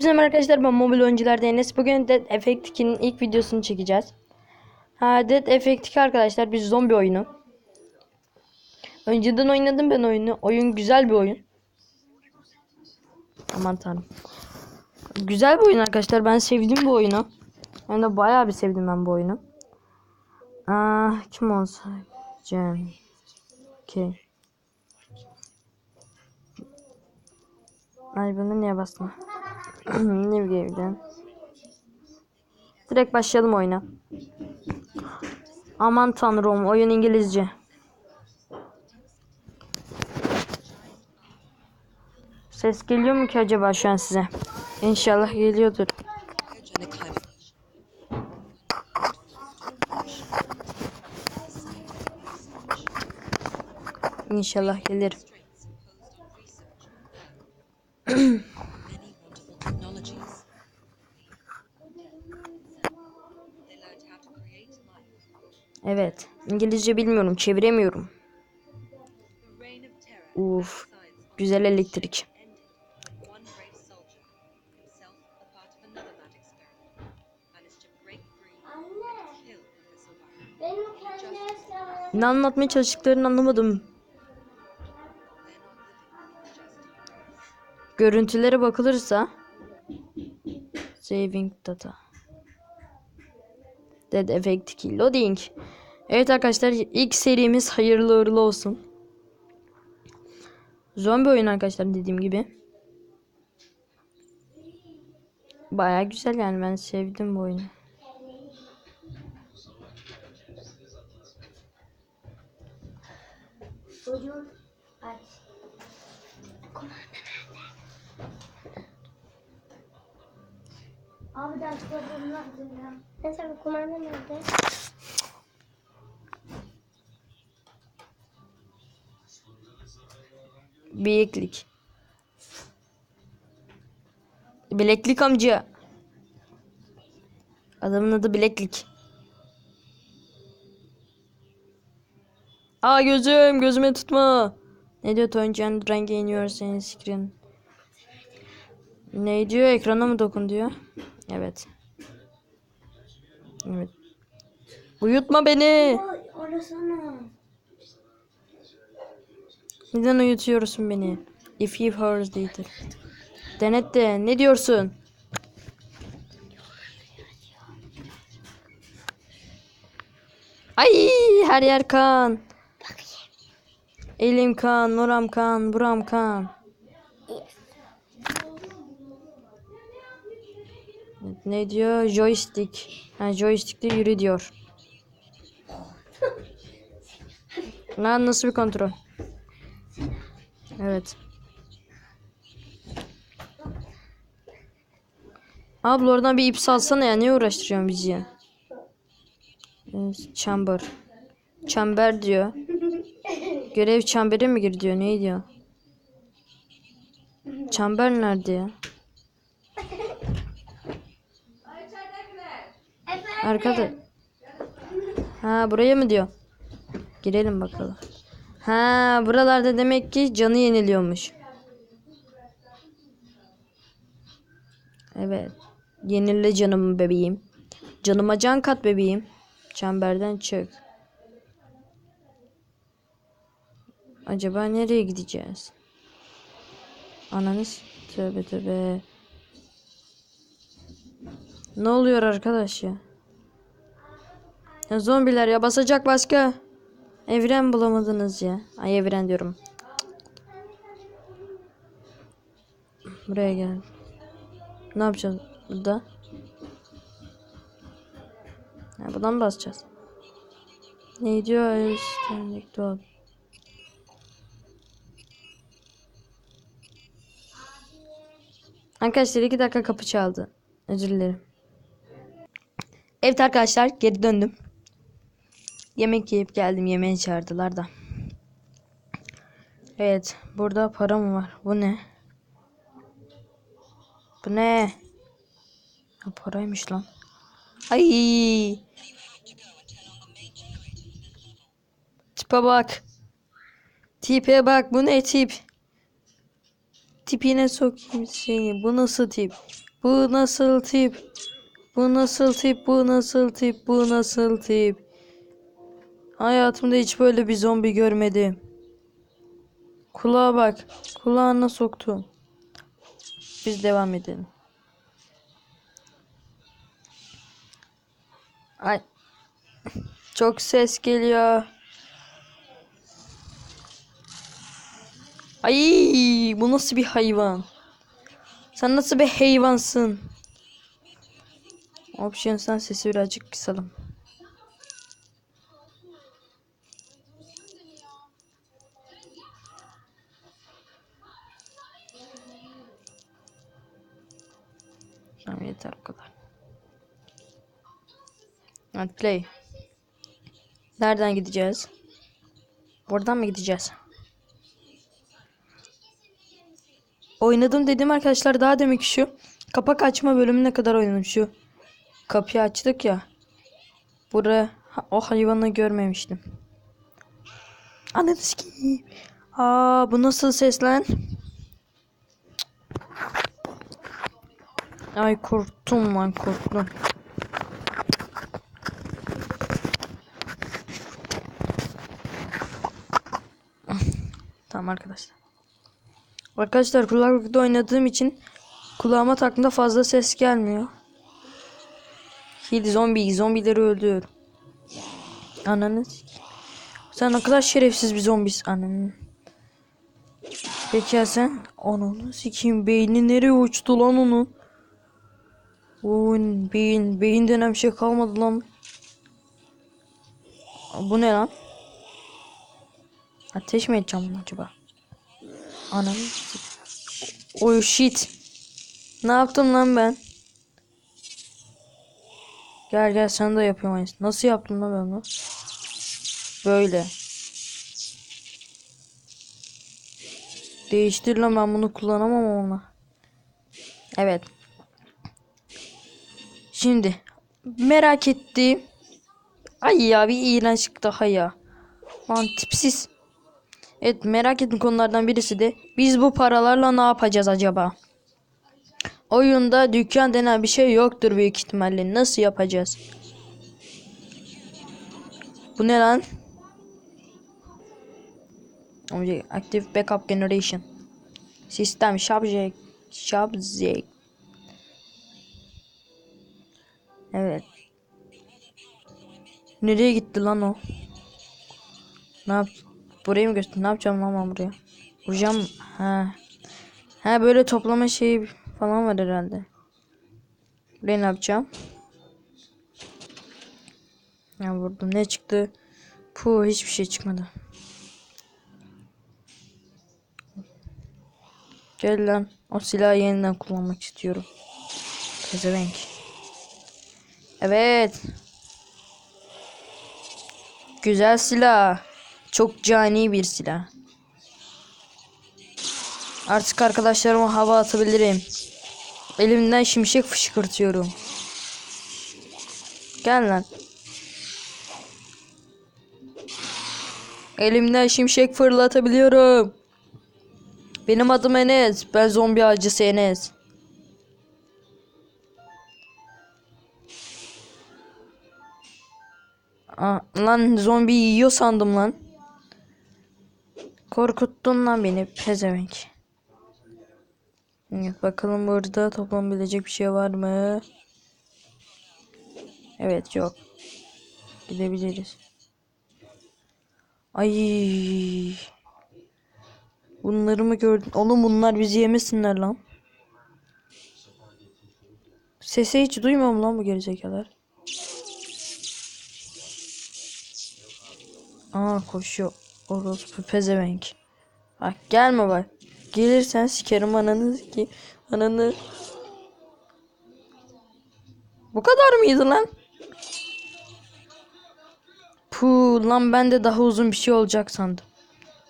Bizim arkadaşlar ben mobil oyuncular Enes. Bugün Dead Effect 2'nin ilk videosunu çekeceğiz. Ha, Dead Effect 2 arkadaşlar bir zombi oyunu. Önceden oynadım ben oyunu. Oyun güzel bir oyun. Aman tanrım. Güzel bir oyun arkadaşlar. Ben sevdim bu oyunu. Hem de bayağı bir sevdim ben bu oyunu. Aa, kim olsa? Cem. Okay. Ay bunu niye bastım? ne bileyim. Direkt başlayalım oyuna. Aman tanrım oyun İngilizce. Ses geliyor mu ki acaba şu an size? İnşallah geliyordur. İnşallah gelir. Kill Professor Warren. Benim kendi esnafım. Ne anlatmaya çalıştıklarını anlamadım. Görüntülere bakılırsa Saving data Dead Effect 2 Loading Evet arkadaşlar ilk serimiz hayırlı uğurlu olsun. Zombi oyun arkadaşlar dediğim gibi. Baya güzel yani ben sevdim bu oyunu. Çocuğun aç. Abi nerede ya? Mesela kumanda nerede? Bileklik. Bileklik amca. Adamın adı Bileklik. Aa gözüm gözüme tutma. Ne diyor Toncan rengi iniyor senin screen. Ne diyor ekrana mı dokun diyor. Evet. Evet. Uyutma beni. Oy. Neden uyutuyorsun beni? If you heard later. Denet de ne diyorsun? Ay her yer kan. Elim kan, oram kan, buram kan. Ne diyor? Joystick. Ha, joystickle yürü diyor. Lan nasıl bir kontrol? Evet. Abla oradan bir ip salsana ya. Niye uğraştırıyorsun bizi ya? Evet, Chamber. Çember diyor. Görev çembere mi gir diyor. Ne diyor? Çember nerede ya? Arkada. Ha buraya mı diyor? Girelim bakalım. Ha buralarda demek ki canı yeniliyormuş. Evet. Yenile canım bebeğim. Canıma can kat bebeğim. Çemberden çık. Acaba nereye gideceğiz? Ananız. Tövbe tövbe. Ne oluyor arkadaş ya? Ya zombiler ya basacak başka. Evren bulamadınız ya. Ay evren diyorum. Buraya gel. Ne yapacağız burada? Ha, buradan basacağız? Ne diyor? Standing dog. Arkadaşlar iki dakika kapı çaldı. Özür dilerim. Evet arkadaşlar geri döndüm. Yemek yiyip geldim. Yemeğe çağırdılar da. Evet. Burada para mı var? Bu ne? Bu ne? Ha, paraymış lan. Ay. Tipe bak. Tipe bak. Bu ne tip? Tipine sokayım seni. Bu nasıl tip? Bu nasıl tip? Bu nasıl tip? Bu nasıl tip? Bu nasıl tip? Hayatımda hiç böyle bir zombi görmedim. Kulağa bak. Kulağına soktum. Biz devam edelim. Ay. Çok ses geliyor. Ay, bu nasıl bir hayvan? Sen nasıl bir hayvansın? Options'tan sesi birazcık kısalım. Yeter bu kadar. Hadi play. Nereden gideceğiz? Buradan mı gideceğiz? Oynadım dedim arkadaşlar daha demek ki şu kapak açma bölümüne kadar oynadım şu. Kapıyı açtık ya. Buraya o hayvanı görmemiştim. Ananı sikeyim. Aa bu nasıl ses lan? Ay korktum lan korktum. Tamam arkadaşlar. Arkadaşlar kulaklıkta oynadığım için kulağıma taktığımda fazla ses gelmiyor. Kill zombi, zombileri öldür. Ananı. Sen ne kadar şerefsiz bir zombisin ananı. Peki ya sen? Ananı sikeyim beyni nereye uçtu lan onun? Oyun beyin beyin denen bir şey kalmadı lan. Bu ne lan? Ateş mi edeceğim bunu acaba? Anam. Oh shit. Ne yaptım lan ben? Gel gel sen de yapıyorum aynısını. Nasıl yaptım lan ben bunu? Böyle. Değiştir lan ben bunu kullanamam ona. Evet. Şimdi merak ettiğim Ay ya bir iğrençlik daha ya. Lan tipsiz. Evet merak ettiğim konulardan birisi de biz bu paralarla ne yapacağız acaba? Oyunda dükkan denen bir şey yoktur büyük ihtimalle. Nasıl yapacağız? Bu ne lan? Active Backup Generation. Sistem Subject Subject. Evet. Nereye gitti lan o? Ne yap? Burayı mı göster? Ne yapacağım lan ben buraya? Vuracağım. Ha. Ha böyle toplama şeyi falan var herhalde. Buraya ne yapacağım? Ya vurdum. Ne çıktı? Puh hiçbir şey çıkmadı. Gel lan. O silahı yeniden kullanmak istiyorum. Pezevenk. Evet. Güzel silah. Çok cani bir silah. Artık arkadaşlarıma hava atabilirim. Elimden şimşek fışkırtıyorum. Gel lan. Elimden şimşek fırlatabiliyorum. Benim adım Enes. Ben zombi avcısı Enes. Aa, lan zombi yiyor sandım lan. Korkuttun lan beni pezevenk. Evet, bakalım burada toplanabilecek bir şey var mı? Evet yok. Gidebiliriz. Ay. Bunları mı gördün? Oğlum bunlar bizi yemesinler lan. Sesi hiç duymuyorum lan bu gerizekalar. Aa koşuyor. Orospu pezevenk. Bak gelme bak. Gelirsen sikerim ananı ki ananı. Bu kadar mıydı lan? Puh lan ben de daha uzun bir şey olacak sandım.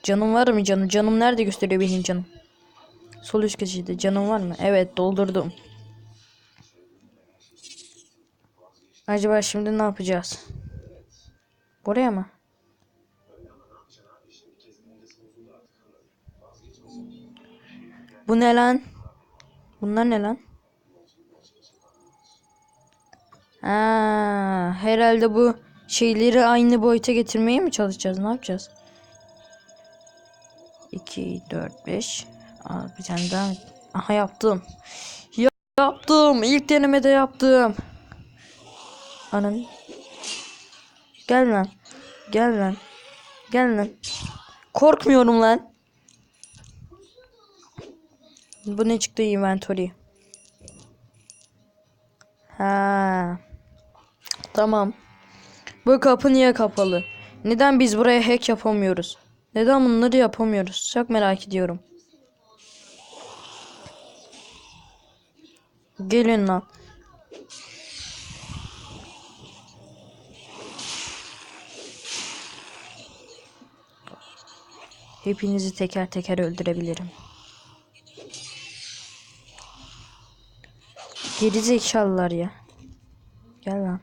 Canım var mı canım? Canım nerede gösteriyor benim canım? Sol üst köşede canım var mı? Evet doldurdum. Acaba şimdi ne yapacağız? Buraya mı? Bu ne lan? Bunlar ne lan? Ha, herhalde bu şeyleri aynı boyuta getirmeye mi çalışacağız? Ne yapacağız? 2, 4, 5. Aa, bir tane daha. Aha yaptım. Ya- yaptım. İlk denemede yaptım. Ananı. Gel lan. Gel lan. Gel lan. Korkmuyorum lan. Bu ne çıktı inventory? Ha. Tamam. Bu kapı niye kapalı? Neden biz buraya hack yapamıyoruz? Neden bunları yapamıyoruz? Çok merak ediyorum. Gelin lan. Hepinizi teker teker öldürebilirim. Geri zekalılar ya. Gel lan.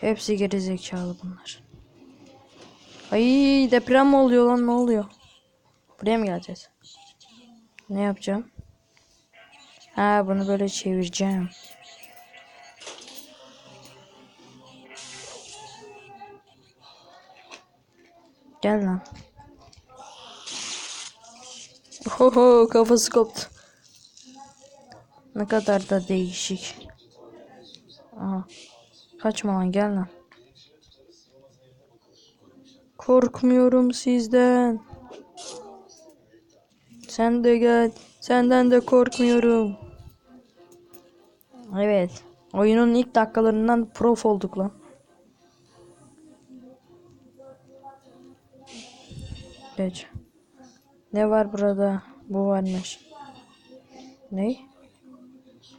Hepsi geri zekalı bunlar. Ay deprem mi oluyor lan ne oluyor? Buraya mı geleceğiz? Ne yapacağım? Ha bunu böyle çevireceğim. Gel lan. Oho kafası koptu. Ne kadar da değişik. Aha. Kaçma lan gel lan. Korkmuyorum sizden. Sen de gel. Senden de korkmuyorum. Evet. Oyunun ilk dakikalarından prof olduk lan. Geç. Ne var burada? Bu varmış. Ne?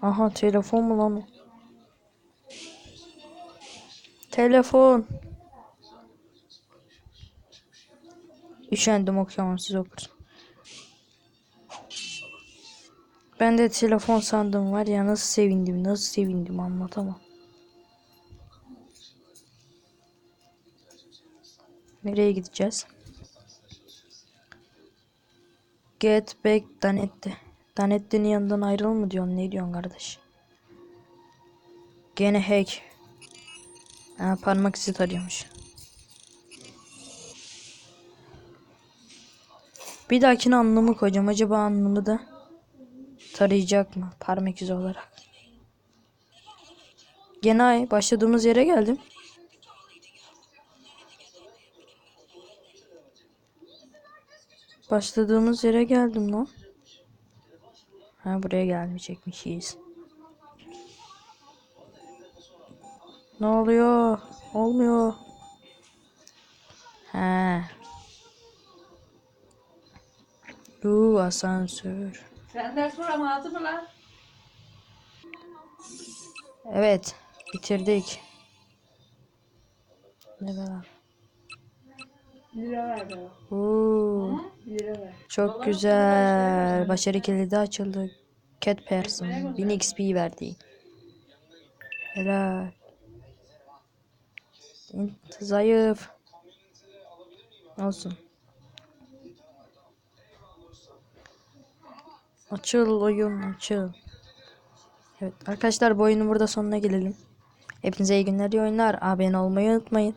Aha telefon mu lan? Telefon. Üşendim okuyamam siz okursun. Ben de telefon sandım var ya nasıl sevindim nasıl sevindim anlatamam. Nereye gideceğiz? Get back Danetti. Danetti'nin yanından ayrıl mı diyorsun? Ne diyorsun kardeş? Gene hack. Ha, parmak izi tarıyormuş. Bir dahakine anlamı koyacağım. Acaba anlamı da tarayacak mı? Parmak izi olarak. Gene başladığımız yere geldim. Başladığımız yere geldim lan. Ha buraya gelmeyecekmişiz. Ne oluyor? Olmuyor. He. Uuu asansör. Senden sonra mı aldı mı lan? Evet. Bitirdik. Ne Lira verdi o. Uuu. Lira ver. Çok güzel. Başarı kilidi açıldı. Cat Person. 1000 XP verdi. Helal. Zayıf. Olsun. Açıl oyun açıl. Evet arkadaşlar bu oyunun burada sonuna gelelim. Hepinize iyi günler iyi oyunlar. Abone olmayı unutmayın.